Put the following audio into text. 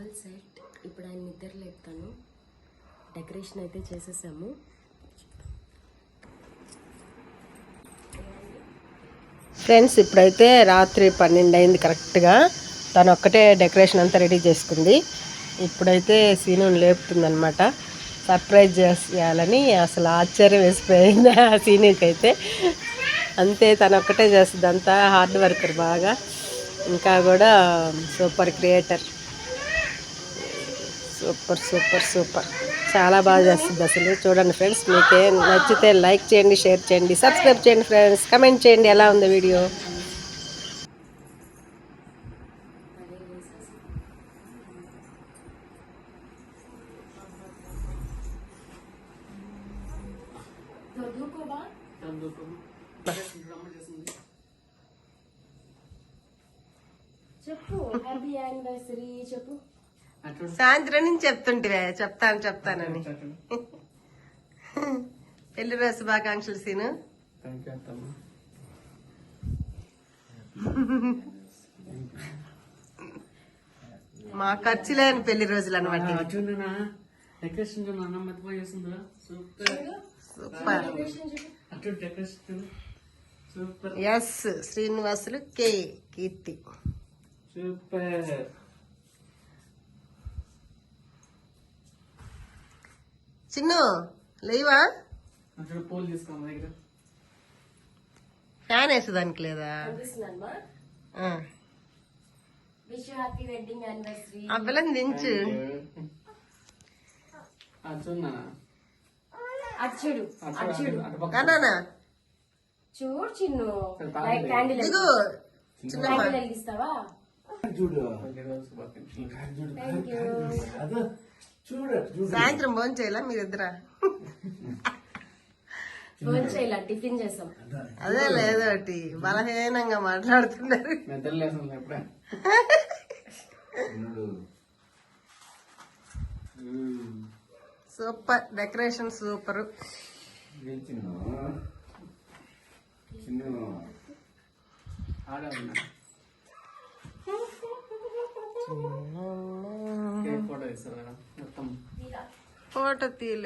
All set. ఇప్పుడు ఆయన నిద్ర లేపుతాను. డెకరేషన్ అయితే చేసేసాము. ఫ్రెండ్స్ ఇప్పుడైతే రాత్రి పన్నెండు అయింది కరెక్ట్గా తను ఒక్కటే డెకరేషన్ అంతా రెడీ చేసుకుంది. ఇప్పుడైతే సీను లేపుతుందనమాట సర్ప్రైజ్ చేయాలని అసలు ఆశ్చర్యం వేసిపోయింది ఆ సీనుకి అయితే అంతే తను ఒక్కటే చేస్తుంది అంతా హార్డ్ వర్కర్ బాగా. ఇంకా కూడా super creator. Super super super. చాలా బాగా చేస్తుంది అసలు. చూడండి ఫ్రెండ్స్ మీకే నచ్చితే లైక్ చేయండి షేర్ చేయండి సబ్స్క్రైబ్ చేయండి ఫ్రెండ్స్. కమెంట్ చేయండి ఎలా ఉంది వీడియో. చెప్పు హ్యాపీ యానివర్సరీ చెప్పు. సాయంత్రం నుంచి చెప్తుంటివే చెప్తాను చెప్తానని. పెళ్ళి రోజు శుభాకాంక్షలు సీను. మా ఖర్చు లేని పెళ్ళి రోజులు అనమాట super S Srinivasulu K Keerthi. Super Chinnu లేవా? ఫ్యాన్ వేసేదానికి లేదా? ఆ. విష్ హ్యాపీ వెడ్డింగ్ యానివర్సరీ ఆ పిల్లని దించు. చూడు చిన్ను క్యాండిల్ దిగు సాయంత్రం భోజనం చేయాలా మీరిద్దరా? టిఫిన్ చేసాం అదే. లేదోటి బలహీనంగా మాట్లాడుతున్నారు. Super decoration super. ఆడాలి. ഓട്ടത്തിയിൽ